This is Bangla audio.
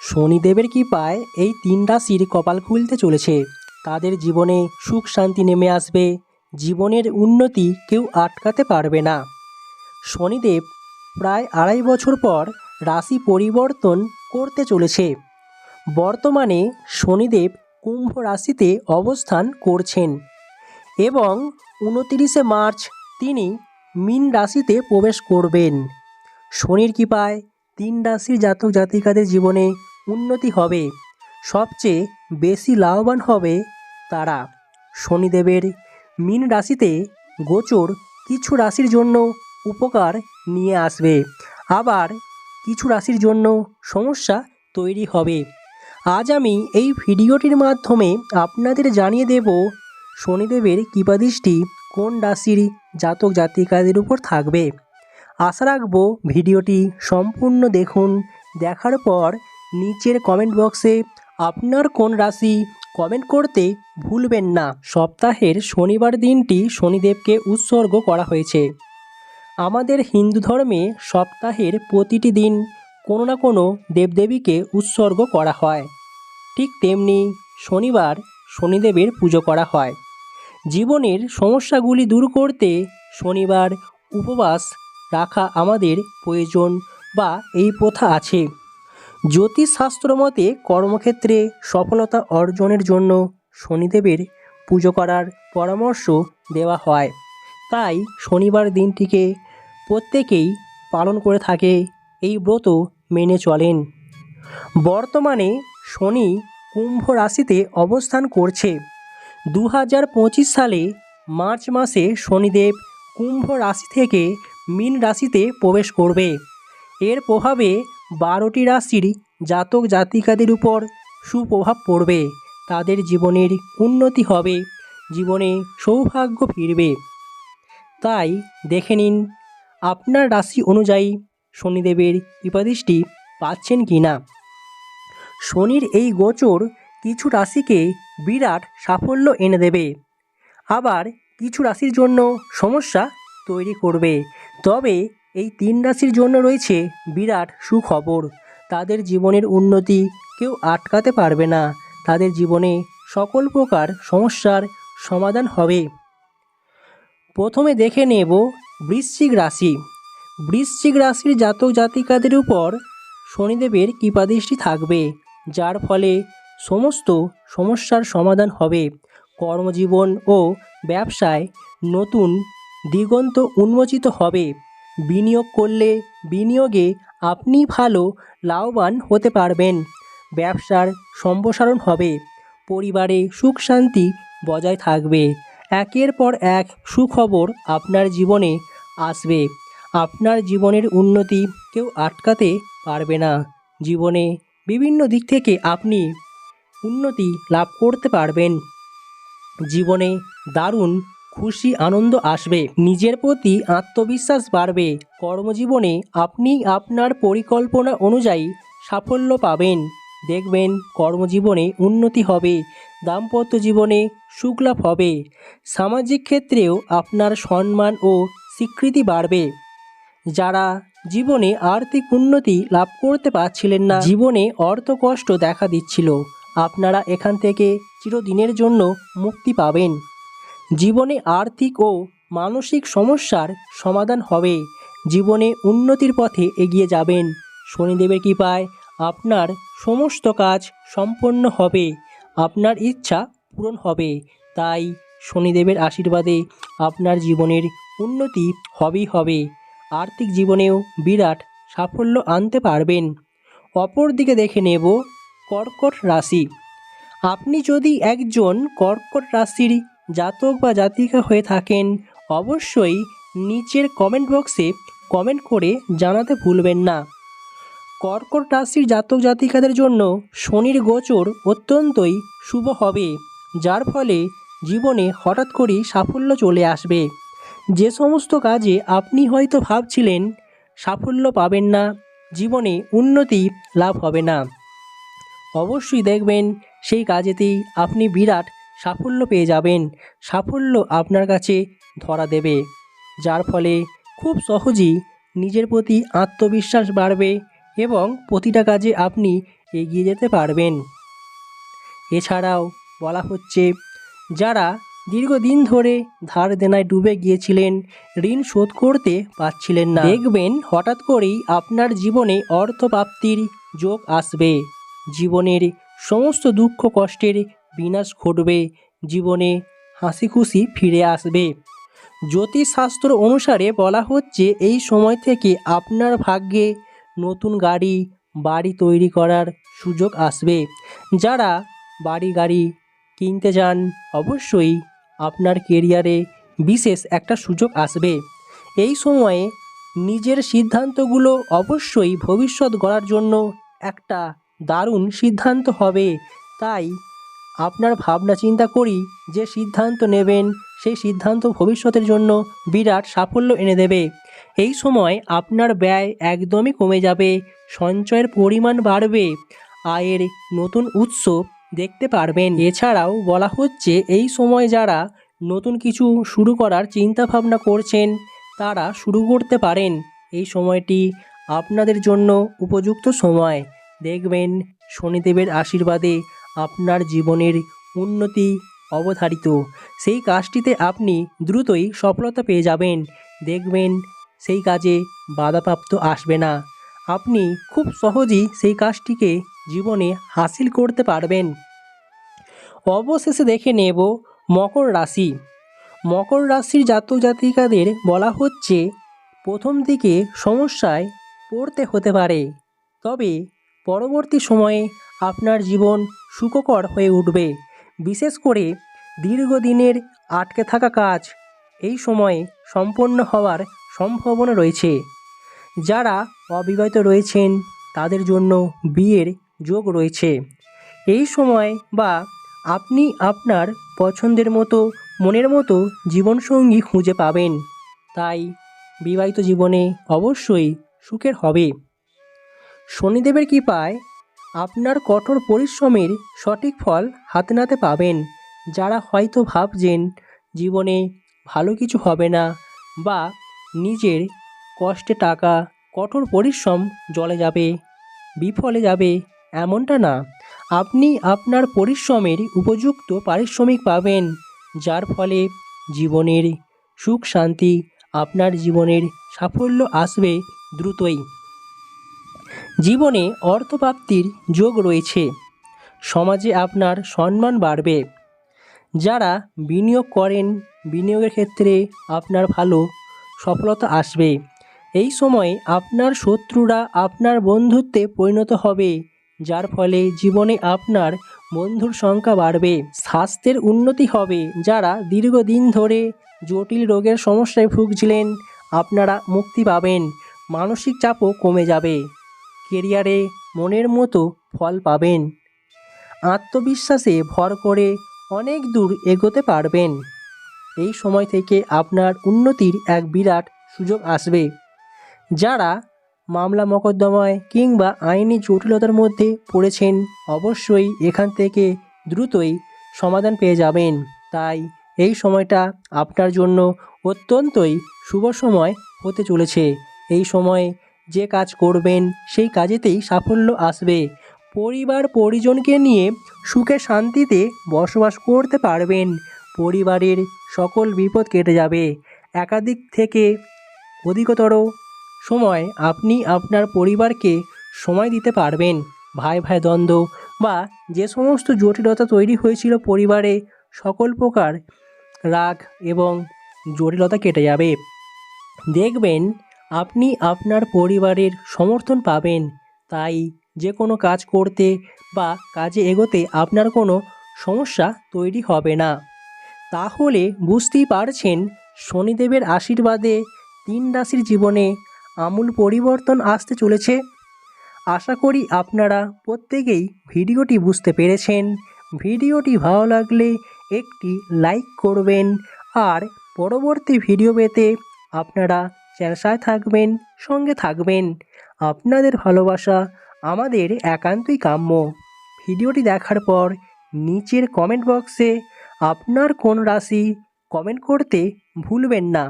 শনিদেবের কৃপায় এই তিন রাশির কপাল খুলতে চলেছে। তাদের জীবনে সুখ শান্তি নেমে আসবে। জীবনের উন্নতি কেউ আটকাতে পারবে না। শনিদেব প্রায় আড়াই বছর পর রাশি পরিবর্তন করতে চলেছে। বর্তমানে শনিদেব কুম্ভ রাশিতে অবস্থান করছেন এবং উনতিরিশে মার্চ তিনি মিন রাশিতে প্রবেশ করবেন। শনির কৃপায় তিন রাশির জাতক জাতিকাদের জীবনে উন্নতি হবে। সবচেয়ে বেশি লাভবান হবে তারা। শনিদেবের মীন রাশিতে গোচর কিছু রাশির জন্য উপকার নিয়ে আসবে। আবার কিছু রাশির জন্য সমস্যা তৈরি হবে। আজ আমি এই ভিডিওটির মাধ্যমে আপনাদের জানিয়ে দেব শনিদেবের কৃপাদৃষ্টি কোন রাশির জাতক জাতিকাদের উপর থাকবে। আশা রাখব ভিডিওটি সম্পূর্ণ দেখুন। দেখার পর নিচের কমেন্ট বক্সে আপনার কোন রাশি কমেন্ট করতে ভুলবেন না। সপ্তাহের শনিবার দিনটি শনিদেবকে উৎসর্গ করা হয়েছে। আমাদের হিন্দু ধর্মে সপ্তাহের প্রতিটি দিন কোনো না কোনো দেবদেবীকে উৎসর্গ করা হয়। ঠিক তেমনি শনিবার শনিদেবের পুজো করা হয়। জীবনের সমস্যাগুলি দূর করতে শনিবার উপবাস রাখা আমাদের প্রয়োজন বা এই প্রথা আছে। জ্যোতিষশাস্ত্র মতে কর্মক্ষেত্রে সফলতা অর্জনের জন্য শনিদেবের পুজো করার পরামর্শ দেওয়া হয়। তাই শনিবার দিনটিকে প্রত্যেকেই পালন করে থাকে, এই ব্রত মেনে চলেন। বর্তমানে শনি কুম্ভ রাশিতে অবস্থান করছে। দু হাজার পঁচিশ সালে মার্চ মাসে শনিদেব কুম্ভ রাশি থেকে মীন রাশিতে প্রবেশ করবে। এর প্রভাবে বারোটি রাশির জাতক জাতিকাদের উপর সুপ্রভাব পড়বে। তাদের জীবনের উন্নতি হবে, জীবনে সৌভাগ্য ফিরবে। তাই দেখে নিন, আপনার রাশি অনুযায়ী শনিদেবের কৃপাদৃষ্টি পাচ্ছেন কি না শনির এই গোচর কিছু রাশিকে বিরাট সাফল্য এনে দেবে। আবার কিছু রাশির জন্য সমস্যা তৈরি করবে। তবে এই তিন রাশির জন্য রয়েছে বিরাট সুখবর। তাদের জীবনের উন্নতি কেউ আটকাতে পারবে না। তাদের জীবনে সকল প্রকার সমস্যার সমাধান হবে। প্রথমে দেখে নেব বৃশ্চিক রাশি। বৃশ্চিক রাশির জাতক জাতিকাদের উপর শনিদেবের কৃপাদৃষ্টি থাকবে, যার ফলে সমস্ত সমস্যার সমাধান হবে। কর্মজীবন ও ব্যবসায় নতুন দিগন্ত উন্মোচিত হবে। বিনিয়োগ করলে বিনিয়োগে আপনি ভালো, লাভবান হতে পারবেন। ব্যবসার সম্প্রসারণ হবে। পরিবারে সুখ শান্তি বজায় থাকবে। একের পর এক সুখবর আপনার জীবনে আসবে। আপনার জীবনের উন্নতি কেউ আটকাতে পারবে না। জীবনে বিভিন্ন দিক থেকে আপনি উন্নতি লাভ করতে পারবেন। জীবনে দারুণ খুশি, আনন্দ আসবে। নিজের প্রতি আত্মবিশ্বাস বাড়বে। কর্মজীবনে আপনি আপনার পরিকল্পনা অনুযায়ী সাফল্য পাবেন। দেখবেন কর্মজীবনে উন্নতি হবে, দাম্পত্য জীবনে সুখলাভ হবে। সামাজিক ক্ষেত্রেও আপনার সম্মান ও স্বীকৃতি বাড়বে। যারা জীবনে আর্থিক উন্নতি লাভ করতে পারছিলেন না, জীবনে অর্থ কষ্ট দেখা দিচ্ছিল। আপনারা এখান থেকে চিরদিনের জন্য মুক্তি পাবেন। জীবনে আর্থিক ও মানসিক সমস্যার সমাধান হবে। জীবনে উন্নতির পথে এগিয়ে যাবেন। শনিদেবের কৃপায় আপনার সমস্ত কাজ সম্পন্ন হবে। আপনার ইচ্ছা পূরণ হবে। তাই শনিদেবের আশীর্বাদে আপনার জীবনের উন্নতি হবেই হবে। আর্থিক জীবনেও বিরাট সাফল্য আনতে পারবেন। অপরদিকে দেখে নেব কর্কট রাশি। আপনি যদি একজন কর্কট রাশির জাতক বা জাতিকা হয়ে থাকেন, অবশ্যই নিচের কমেন্ট বক্সে কমেন্ট করে জানাতে ভুলবেন না। কর্কট রাশির জাতক জাতিকাদের জন্য শনির গোচর অত্যন্তই শুভ হবে, যার ফলে জীবনে হঠাৎ করেই সাফল্য চলে আসবে। যে সমস্ত কাজে আপনি হয়তো ভাবছিলেন, সাফল্য পাবেন না, জীবনে উন্নতি লাভ হবে না। অবশ্যই দেখবেন সেই কাজেতেই আপনি বিরাট সাফল্য পেয়ে যাবেন। সাফল্য আপনার কাছে ধরা দেবে। যার ফলে খুব সহজেই নিজের প্রতি আত্মবিশ্বাস বাড়বে এবং প্রতিটা কাজে আপনি এগিয়ে যেতে পারবেন। এছাড়াও বলা হচ্ছে, যারা দীর্ঘদিন ধরে ধার দেনায় ডুবে গিয়েছিলেন, ঋণ শোধ করতে পারছিলেন না। দেখবেন হঠাৎ করেই আপনার জীবনে অর্থপ্রাপ্তির যোগ আসবে। জীবনের সমস্ত দুঃখ কষ্টের বিনাশ ঘটবে, জীবনে হাসি খুশি ফিরে আসবে। জ্যোতিষশাস্ত্র অনুসারে বলা হচ্ছে, এই সময় থেকে আপনার ভাগ্যে নতুন গাড়ি, বাড়ি তৈরি করার সুযোগ আসবে। যারা বাড়ি গাড়ি কিনতে যান, অবশ্যই আপনার কেরিয়ারে বিশেষ একটা সুযোগ আসবে। এই সময়ে নিজের সিদ্ধান্তগুলো অবশ্যই ভবিষ্যৎ গড়ার জন্য একটা দারুণ সিদ্ধান্ত হবে। তাই আপনার ভাবনা চিন্তা করি যে সিদ্ধান্ত নেবেন, সেই সিদ্ধান্ত ভবিষ্যতের জন্য বিরাট সাফল্য এনে দেবে। এই সময় আপনার ব্যয় একদমই কমে যাবে, সঞ্চয়ের পরিমাণ বাড়বে, আয়ের নতুন উৎস দেখতে পারবেন। এছাড়াও বলা হচ্ছে, এই সময় যারা নতুন কিছু শুরু করার চিন্তা ভাবনা করছেন, তারা শুরু করতে পারেন। এই সময়টি আপনাদের জন্য উপযুক্ত সময়। দেখবেন শনিদেবের আশীর্বাদে আপনার জীবনের উন্নতি অবধারিত। সেই কাজটিতে আপনি দ্রুতই সফলতা পেয়ে যাবেন। দেখবেন সেই কাজে বাধাপ্রাপ্ত আসবে না। আপনি খুব সহজেই সেই কাজটিকে জীবনে হাসিল করতে পারবেন। অবশেষে দেখে নেব মকর রাশি। মকর রাশির জাতক জাতিকাদের বলা হচ্ছে, প্রথম দিকে সমস্যায় পড়তে হতে পারে। তবে পরবর্তী সময়ে আপনার জীবন সুখকর হয়ে উঠবে। বিশেষ করে দীর্ঘদিনের আটকে থাকা কাজ, এই সময়ে সম্পন্ন হওয়ার সম্ভাবনা রয়েছে। যারা অবিবাহিত রয়েছেন, তাদের জন্য বিয়ের যোগ রয়েছে। এই সময় বা আপনি আপনার পছন্দের মতো, মনের মতো জীবনসঙ্গী খুঁজে পাবেন। তাই বিবাহিত জীবনে অবশ্যই সুখের হবে। শনিদেবের কৃপায় আপনার কঠোর পরিশ্রমের সঠিক ফল হাতে নাতে পাবেন। যারা হয়তো ভাবছেন, জীবনে ভালো কিছু হবে না বা নিজের কষ্টে টাকা, কঠোর পরিশ্রম জলে যাবে, বিফলে যাবে এমনটা না। আপনি আপনার পরিশ্রমের উপযুক্ত পারিশ্রমিক পাবেন, যার ফলে জীবনের সুখ শান্তি আপনার জীবনের সাফল্য আসবে দ্রুতই। জীবনে অর্থপ্রাপ্তির যোগ রয়েছে। সমাজে আপনার সম্মান বাড়বে। যারা বিনিয়োগ করেন, বিনিয়োগের ক্ষেত্রে আপনার ভালো সফলতা আসবে। এই সময় আপনার শত্রুরা আপনার বন্ধুত্বে পরিণত হবে, যার ফলে জীবনে আপনার বন্ধুর সংখ্যা বাড়বে। স্বাস্থ্যের উন্নতি হবে। যারা দীর্ঘদিন ধরে জটিল রোগের সমস্যায় ভুগছিলেন, আপনারা মুক্তি পাবেন। মানসিক চাপও কমে যাবে। কেরিয়ারে মনের মতো ফল পাবেন। আত্মবিশ্বাসে ভর করে অনেক দূর এগোতে পারবেন। এই সময় থেকে আপনার উন্নতির এক বিরাট সুযোগ আসবে। যারা মামলা মকদ্দমায় কিংবা আইনি জটিলতার মধ্যে পড়েছেন অবশ্যই এখান থেকে দ্রুতই সমাধান পেয়ে যাবেন। তাই এই সময়টা আপনার জন্য অত্যন্তই শুভ সময় হতে চলেছে। এই সময় যে কাজ করবেন, সেই কাজেতেই সাফল্য আসবে। পরিবার পরিজনকে নিয়ে সুখে শান্তিতে বসবাস করতে পারবেন। পরিবারের সকল বিপদ কেটে যাবে। একাধিক থেকে অধিকতর সময় আপনি আপনার পরিবারকে সময় দিতে পারবেন। ভাই ভাই দ্বন্দ্ব বা যে সমস্ত জটিলতা তৈরি হয়েছিল পরিবারে, সকল প্রকার রাগ এবং জটিলতা কেটে যাবে। দেখবেন আপনি আপনার পরিবারের সমর্থন পাবেন। তাই যে কোনো কাজ করতে বা কাজে এগোতে আপনার কোনো সমস্যা তৈরি হবে না। তাহলে বুঝতেই পারছেন, শনিদেবের আশীর্বাদে তিন রাশির জীবনে আমূল পরিবর্তন আসতে চলেছে। আশা করি আপনারা প্রত্যেকেই ভিডিওটি বুঝতে পেরেছেন। ভিডিওটি ভালো লাগলে একটি লাইক করবেন। আর পরবর্তী ভিডিও পেতে আপনারা চ্যানেল থাকবেন, সঙ্গে থাকবেন। আপনাদের ভালোবাসা আমাদের একান্তই কাম্য। ভিডিওটি দেখার পর নিচের কমেন্ট বক্সে আপনার কোন রাশি কমেন্ট করতে ভুলবেন না।